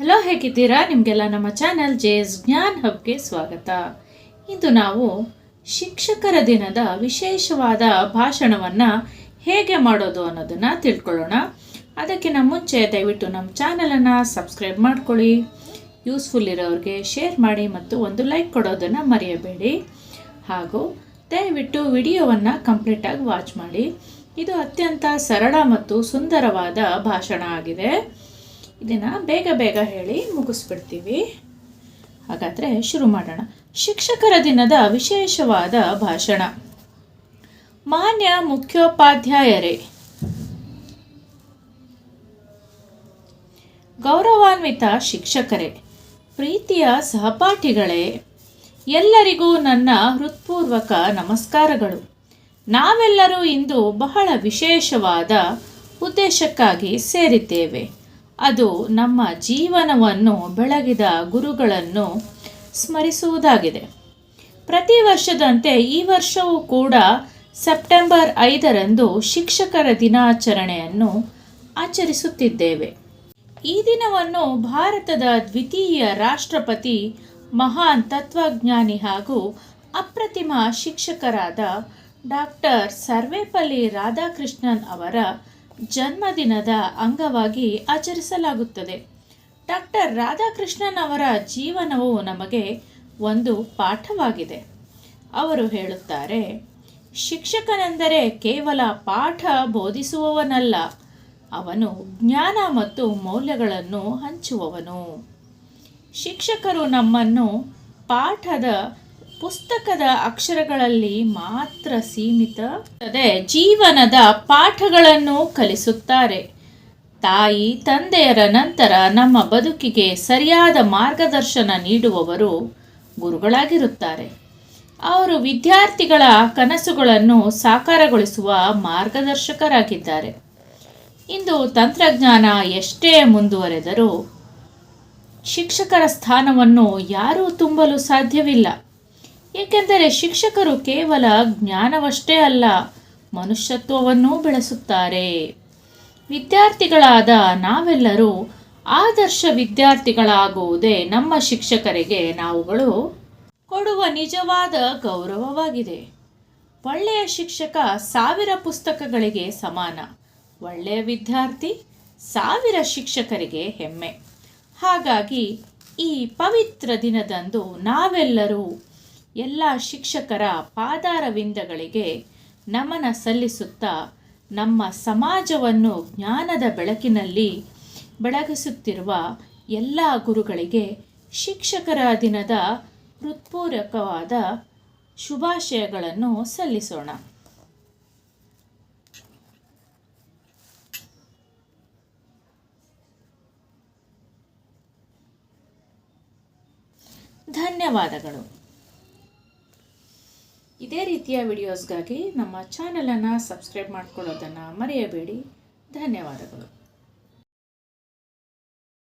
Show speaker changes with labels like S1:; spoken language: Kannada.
S1: ಹಲೋ, ಹೇಗಿದ್ದೀರಾ? ನಿಮಗೆಲ್ಲ ನಮ್ಮ ಚಾನಲ್ ಜೆ ಎಸ್ ಜ್ಞಾನ್ ಹಬ್ಗೆ ಸ್ವಾಗತ. ಇಂದು ನಾವು ಶಿಕ್ಷಕರ ದಿನದ ವಿಶೇಷವಾದ ಭಾಷಣವನ್ನು ಹೇಗೆ ಮಾಡೋದು ಅನ್ನೋದನ್ನು ತಿಳ್ಕೊಳ್ಳೋಣ. ಅದಕ್ಕಿಂತ ಮುಂಚೆ ದಯವಿಟ್ಟು ನಮ್ಮ ಚಾನಲನ್ನು ಸಬ್ಸ್ಕ್ರೈಬ್ ಮಾಡ್ಕೊಳ್ಳಿ. ಯೂಸ್ಫುಲ್ ಇರೋರಿಗೆ ಶೇರ್ ಮಾಡಿ ಮತ್ತು ಒಂದು ಲೈಕ್ ಕೊಡೋದನ್ನು ಮರೆಯಬೇಡಿ. ಹಾಗೂ ದಯವಿಟ್ಟು ವಿಡಿಯೋವನ್ನು ಕಂಪ್ಲೀಟಾಗಿ ವಾಚ್ ಮಾಡಿ. ಇದು ಅತ್ಯಂತ ಸರಳ ಮತ್ತು ಸುಂದರವಾದ ಭಾಷಣ ಆಗಿದೆ. ಇದನ್ನು ಬೇಗ ಬೇಗ ಹೇಳಿ ಮುಗಿಸ್ಬಿಡ್ತೀವಿ. ಹಾಗಾದರೆ ಶುರು ಮಾಡೋಣ. ಶಿಕ್ಷಕರ ದಿನದ ವಿಶೇಷವಾದ ಭಾಷಣ. ಮಾನ್ಯ ಮುಖ್ಯೋಪಾಧ್ಯಾಯರೇ, ಗೌರವಾನ್ವಿತ ಶಿಕ್ಷಕರೇ, ಪ್ರೀತಿಯ ಸಹಪಾಠಿಗಳೇ, ಎಲ್ಲರಿಗೂ ನನ್ನ ಹೃತ್ಪೂರ್ವಕ ನಮಸ್ಕಾರಗಳು. ನಾವೆಲ್ಲರೂ ಇಂದು ಬಹಳ ವಿಶೇಷವಾದ ಉದ್ದೇಶಕ್ಕಾಗಿ ಸೇರಿದ್ದೇವೆ. ಅದು ನಮ್ಮ ಜೀವನವನ್ನು ಬೆಳಗಿದ ಗುರುಗಳನ್ನು ಸ್ಮರಿಸುವುದಾಗಿದೆ. ಪ್ರತಿ ವರ್ಷದಂತೆ ಈ ವರ್ಷವೂ ಕೂಡ ಸೆಪ್ಟೆಂಬರ್ ಐದರಂದು ಶಿಕ್ಷಕರ ದಿನಾಚರಣೆಯನ್ನು ಆಚರಿಸುತ್ತಿದ್ದೇವೆ. ಈ ದಿನವನ್ನು ಭಾರತದ ದ್ವಿತೀಯ ರಾಷ್ಟ್ರಪತಿ, ಮಹಾನ್ ತತ್ವಜ್ಞಾನಿ ಹಾಗೂ ಅಪ್ರತಿಮ ಶಿಕ್ಷಕರಾದ ಡಾಕ್ಟರ್ ಸರ್ವೇಪಲ್ಲಿ ರಾಧಾಕೃಷ್ಣನ್ ಅವರ ಜನ್ಮದಿನದ ಅಂಗವಾಗಿ ಆಚರಿಸಲಾಗುತ್ತದೆ. ಡಾಕ್ಟರ್ ರಾಧಾಕೃಷ್ಣನ್ ಅವರ ಜೀವನವು ನಮಗೆ ಒಂದು ಪಾಠವಾಗಿದೆ. ಅವರು ಹೇಳುತ್ತಾರೆ, ಶಿಕ್ಷಕನೆಂದರೆ ಕೇವಲ ಪಾಠ ಬೋಧಿಸುವವನಲ್ಲ, ಅವನು ಜ್ಞಾನ ಮತ್ತು ಮೌಲ್ಯಗಳನ್ನು ಹಂಚುವವನು. ಶಿಕ್ಷಕರು ನಮ್ಮನ್ನು ಪಾಠದ ಪುಸ್ತಕದ ಅಕ್ಷರಗಳಲ್ಲಿ ಮಾತ್ರ ಸೀಮಿತ ಜೀವನದ ಪಾಠಗಳನ್ನು ಕಲಿಸುತ್ತಾರೆ. ತಾಯಿ, ತಂದೆಯರ ನಂತರ ನಮ್ಮ ಬದುಕಿಗೆ ಸರಿಯಾದ ಮಾರ್ಗದರ್ಶನ ನೀಡುವವರು ಗುರುಗಳಾಗಿರುತ್ತಾರೆ. ಅವರು ವಿದ್ಯಾರ್ಥಿಗಳ ಕನಸುಗಳನ್ನು ಸಾಕಾರಗೊಳಿಸುವ ಮಾರ್ಗದರ್ಶಕರಾಗಿದ್ದಾರೆ. ಇಂದು ತಂತ್ರಜ್ಞಾನ ಎಷ್ಟೇ ಮುಂದುವರೆದರೂ ಶಿಕ್ಷಕರ ಸ್ಥಾನವನ್ನು ಯಾರೂ ತುಂಬಲು ಸಾಧ್ಯವಿಲ್ಲ. ಏಕೆಂದರೆ ಶಿಕ್ಷಕರು ಕೇವಲ ಜ್ಞಾನವಷ್ಟೇ ಅಲ್ಲ, ಮನುಷ್ಯತ್ವವನ್ನೂ ಬೆಳೆಸುತ್ತಾರೆ. ವಿದ್ಯಾರ್ಥಿಗಳಾದ ನಾವೆಲ್ಲರೂ ಆದರ್ಶ ವಿದ್ಯಾರ್ಥಿಗಳಾಗುವುದೇ ನಮ್ಮ ಶಿಕ್ಷಕರಿಗೆ ನಾವುಗಳು ಕೊಡುವ ನಿಜವಾದ ಗೌರವವಾಗಿದೆ. ಒಳ್ಳೆಯ ಶಿಕ್ಷಕ ಸಾವಿರ ಪುಸ್ತಕಗಳಿಗೆ ಸಮಾನ, ಒಳ್ಳೆಯ ವಿದ್ಯಾರ್ಥಿ ಸಾವಿರ ಶಿಕ್ಷಕರಿಗೆ ಹೆಮ್ಮೆ. ಹಾಗಾಗಿ ಈ ಪವಿತ್ರ ದಿನದಂದು ನಾವೆಲ್ಲರೂ ಎಲ್ಲ ಶಿಕ್ಷಕರ ಪಾದಾರವಿಂದಗಳಿಗೆ ನಮನ ಸಲ್ಲಿಸುತ್ತಾ ನಮ್ಮ ಸಮಾಜವನ್ನು ಜ್ಞಾನದ ಬೆಳಕಿನಲ್ಲಿ ಬೆಳಗಿಸುತ್ತಿರುವ ಎಲ್ಲ ಗುರುಗಳಿಗೆ ಶಿಕ್ಷಕರ ದಿನದ ಹೃತ್ಪೂರ್ವಕವಾದ ಶುಭಾಶಯಗಳನ್ನು ಸಲ್ಲಿಸೋಣ. ಧನ್ಯವಾದಗಳು. ಇದೇ ರೀತಿಯ ವಿಡಿಯೋಸ್ಗಾಗಿ ನಮ್ಮ ಚಾನಲನ್ನು ಸಬ್ಸ್ಕ್ರೈಬ್ ಮಾಡ್ಕೊಳ್ಳೋದನ್ನು ಮರೆಯಬೇಡಿ. ಧನ್ಯವಾದಗಳು.